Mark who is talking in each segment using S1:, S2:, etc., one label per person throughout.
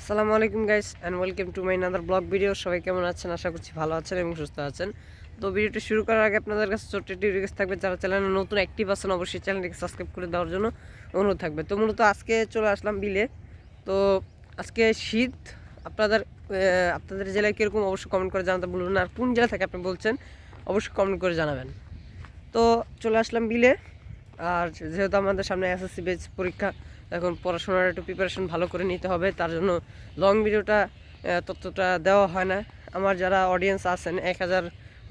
S1: আসসালামু আলাইকুম guys and welcome to my another blog video সবাই কেমন আছেন? আশা করছি ভালো আছেন এবং সুস্থ আছেন। তো ভিডিওটি শুরু করার আগে আপনাদের কাছে ছোট্ট একটি রিকোয়েস্ট থাকবে, যারা চ্যানেলে নতুন অ্যাক্টিভ আছেন, অবশ্যই চ্যানেলটিকে সাবস্ক্রাইব করে দেওয়ার জন্য অনুরোধ থাকবে। তো মূলত আজকে চলে আসলাম বিলে। তো আজকে শীত, আপনাদের আপনাদের জেলায় কীরকম অবশ্যই কমেন্ট করে জানাতে ভুলবেন না। আর কোন জেলা থেকে আপনি বলছেন, অবশ্যই কমেন্ট করে জানাবেন। তো চলে আসলাম বিলে। আর যেহেতু আমাদের সামনে এসএসসি বেচ পরীক্ষা এখন পড়াশোনার একটু প্রিপারেশন ভালো করে নিতে হবে, তার জন্য লং ভিডিওটা ততটা দেওয়া হয় না। আমার যারা অডিয়েন্স আছেন, এক হাজার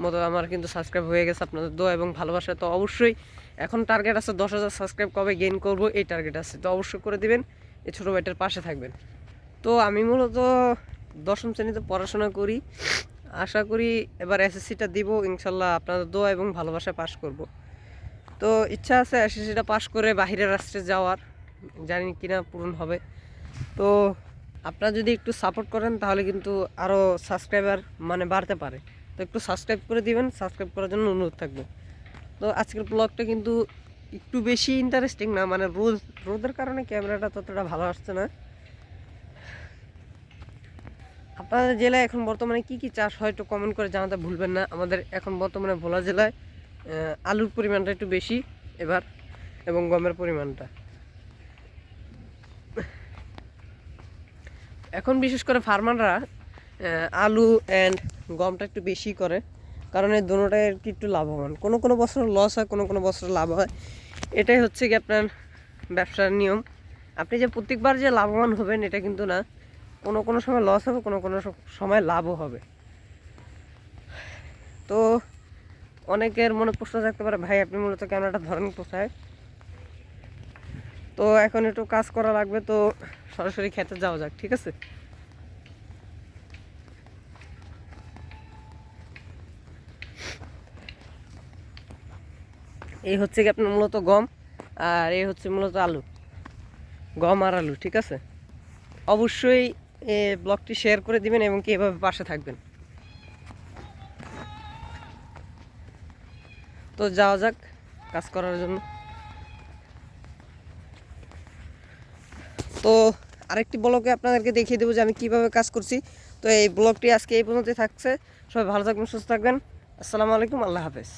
S1: মতো আমার কিন্তু সাবস্ক্রাইব হয়ে গেছে আপনাদের দোয়া এবং ভালোবাসা, তো অবশ্যই এখন টার্গেট আছে দশ হাজার সাবস্ক্রাইব কবে গেইন করব, এই টার্গেট আছে, তো অবশ্যই করে দিবেন, এই ছোটো ভাইটার পাশে থাকবেন। তো আমি মূলত দশম শ্রেণীতে পড়াশোনা করি, আশা করি এবার এসএসসিটা দিব, ইনশাল্লাহ আপনাদের দোয়া এবং ভালোবাসায় পাশ করব। তো ইচ্ছা আছে এসএসসিটা পাশ করে বাহিরের রাষ্ট্রে যাওয়ার জানি কিনা পূরণ হবে। তো আপনারা যদি একটু সাপোর্ট করেন, তাহলে কিন্তু আরও সাবস্ক্রাইবার মানে বাড়তে পারে। তো একটু সাবস্ক্রাইব করে দিবেন সাবস্ক্রাইব করার জন্য অনুরোধ থাকবে। তো আজকের ব্লগটা কিন্তু একটু বেশি ইন্টারেস্টিং না মানে রোদ, রোদের কারণে ক্যামেরাটা ততটা ভালো আসছে না। আপনাদের জেলায় এখন বর্তমানে কি কি চাষ হয় একটু কমেন্ট করে জানাতে ভুলবেন না। আমাদের এখন বর্তমানে ভোলা জেলায় আলুর পরিমাণটা একটু বেশি এবার, এবং গমের পরিমাণটা। এখন বিশেষ করে ফার্মাররা আলু অ্যান্ড গমটা একটু বেশি করে, কারণ এই দুটোটাই আর কি একটু লাভবান। কোনো কোনো বছর লস হয়, কোনো কোনো বছর লাভ হয়। এটাই হচ্ছে কি আপনার ব্যবসার নিয়ম। আপনি যে প্রত্যেকবার যে লাভবান হবেন, এটা কিন্তু না, কোনো কোনো সময় লস হবে, কোনো কোনো সময় লাভও হবে। তো অনেকের মনে প্রশ্ন থাকতে পারে, ভাই, আপনি মূলত কেন ক্যামেরাটা ধরেন কোথায়? তো এখন একটু কাজ করা লাগবে, তো সরাসরি খেতে যাওয়া যাক, ঠিক আছে? এই হচ্ছে কি আপনার মূলত গম, আর এই হচ্ছে মূলত আলু। গম আর আলু, ঠিক আছে? অবশ্যই এই ব্লগটি শেয়ার করে দিবেন এবং কি এভাবে পাশে থাকবেন। তো যাওয়া যাক কাজ করার জন্য। তো আরেকটি ব্লগে আপনাদেরকে দেখিয়ে দেবো যে আমি কীভাবে কাজ করছি। তো এই ব্লগটি আজকে এই পর্যন্তই থাকছে। সবাই ভালো থাকবেন, সুস্থ থাকবেন। আসসালামু আলাইকুম, আল্লাহ হাফেজ।